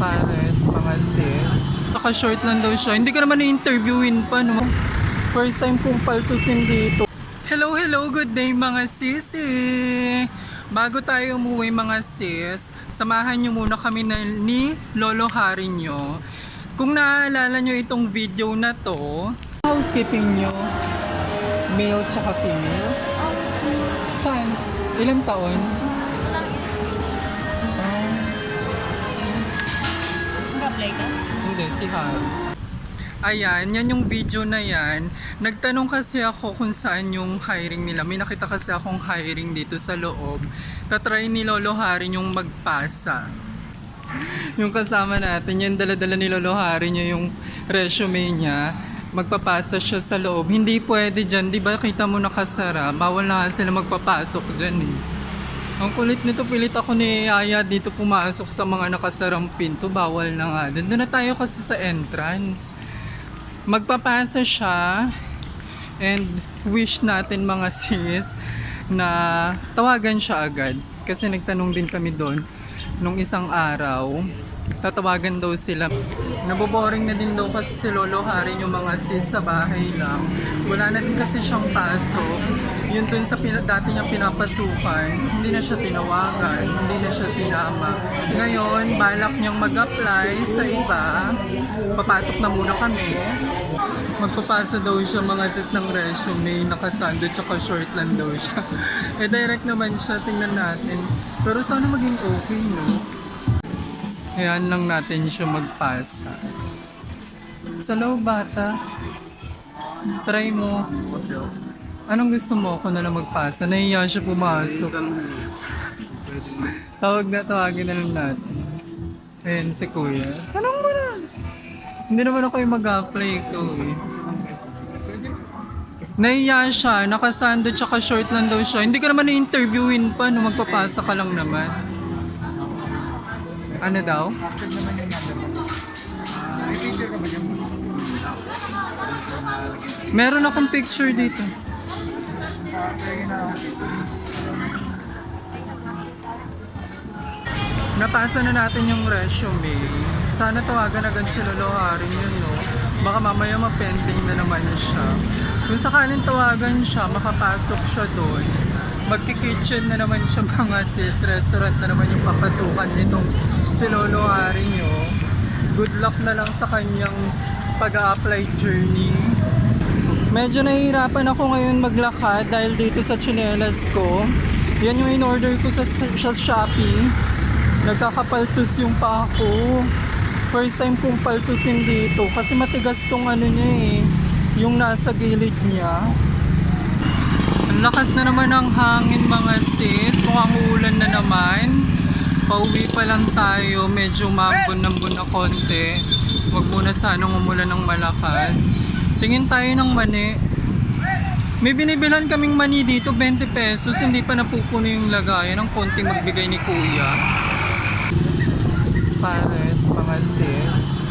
Pares, mga sis. Naka-short lang daw siya. Hindi ka naman na-interviewin pa, no? First time kong paltusin dito. Hello, hello, good day mga sisi! Bago tayo umuwi mga sis, samahan nyo muna kami na, ni Lolo Hari nyo. Kung naaalala nyo itong video na to, housekeeping nyo, male tsaka female? Saan? Ilang taon? Hindi, si Hari. Ayan, yan yung video na yan. Nagtanong kasi ako kung saan yung hiring nila. May nakita kasi akong hiring dito sa loob. Tatry ni Lolo Hari yung magpasa. Yung kasama natin, yung dala-dala ni Lolo Hari niya yung resume niya. Magpapasa siya sa loob. Hindi pwede dyan, di ba kita mo nakasara? Bawal na sila magpapasok dyan eh. Ang kulit nito, pilit ako ni Aya dito pumasok sa mga nakasarang pinto. Bawal na nga. Doon na tayo kasi sa entrance. Magpapasa siya and wish natin mga sis na tawagan siya agad. Kasi nagtanong din kami doon nung isang araw. Tatawagan daw sila. Naboboring na din daw kasi si Lolo Hari yung mga sis sa bahay lang. Wala na din kasi siyang pasok. Yun dun sa pina- dati niyang pinapasukan, hindi na siya tinawagan, hindi na siya sinama. Ngayon, balak niyang mag-apply sa iba. Papasok na muna kami. Magpapasa daw siya mga sis ng resume, nakasando tsaka short lang daw siya. eh direct naman siya, tingnan natin. Pero sana maging okay, no? Hayaan lang natin siya magpasa. Sa loob bata, try mo. Anong gusto mo ako na lang magpasa? Nahiya siya pumasok. Tawag na, tawagin na lang natin. Ayan si kuya. Tanong mo na. Hindi naman ako yung mag-apply ko eh. Nahiya siya, nakasando tsaka short lang daw siya. Hindi ka naman na-interviewin pa no magpapasa ka lang naman. Ano daw? Meron akong picture dito. Napasa na natin yung resume. Sana tawagan agad si Lolo Haring yun, no? Baka mamaya mapending na naman siya. Kung sakaling tawagan siya, makapasok siya doon. Magki-kitchen na naman siya mga sis. Restaurant na naman yung papasukan nitong si Lolo Haring nyo. Good luck na lang sa kanyang pag-a-apply journey. Medyo nahihirapan ako ngayon maglakad dahil dito sa chinelas ko. Yan yung in-order ko sa, sa Shopee. Nagkakapaltus yung paa ko. First time kong paltusin dito kasi matigas tong ano niya eh. Yung nasa gilid niya. Ang lakas na naman ng hangin mga sis. Mukhang uulan na naman. Pauwi pa lang tayo. Medyo mambon-nambon na konti. Huwag muna sanang umulan ng malakas. Tingin tayo ng mani. May binibilan kaming mani dito, 20 pesos. Hindi pa napupuno yung lagayan. Ang konting magbigay ni kuya. Pares, mga sis.